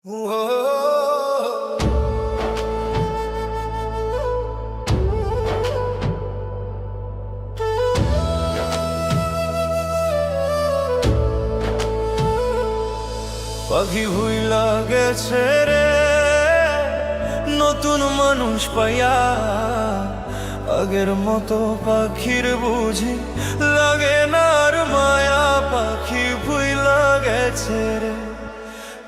পাখি ভুইলা গেছে রে নতুন মানুষ পাইয়া। আগের মতো পাখির বুঝি লাগে না।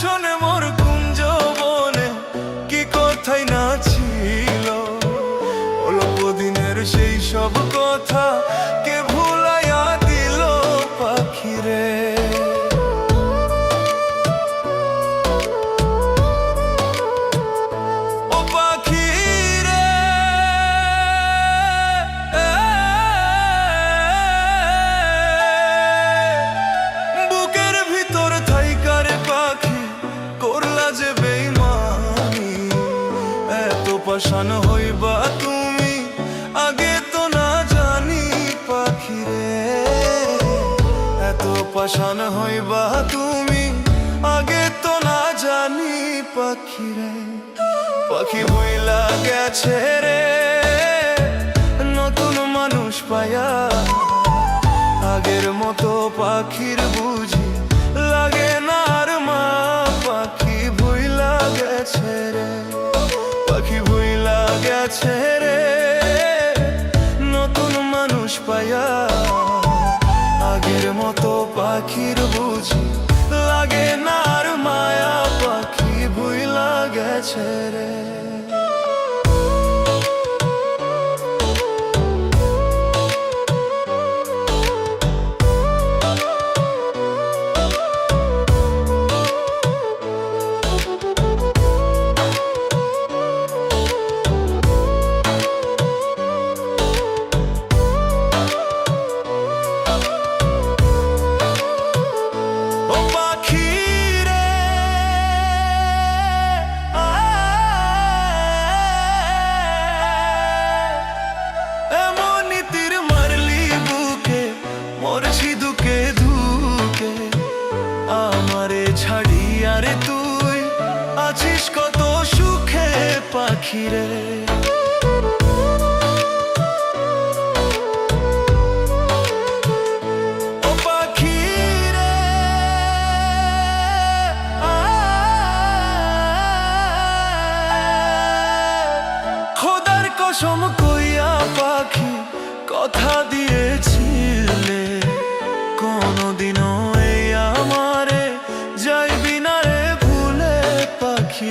শোনে মোর কুঞ্জ বনে কি কথাই না ছিল? অল্প দিনের সেই সব কথা পাশান হইবা তুমি, আগে তো না জানি পাখিরে এত পাশান হইবা তুমি, আগে তো না জানি পাখিরে পাখি বইলা গেছে রে, নতুন মানুষ পায়া। আগের মতো পাখির বুঝি পাখির বুঝি লাগে না মায়া পাখি ভুইলা গেছে পাখি রে ও পাখি খোদার কসম কইয়া পাখি কথা দিয়েছিলে। কোনদিনও এই আমারে যাইবি না রে ভুলে পাখি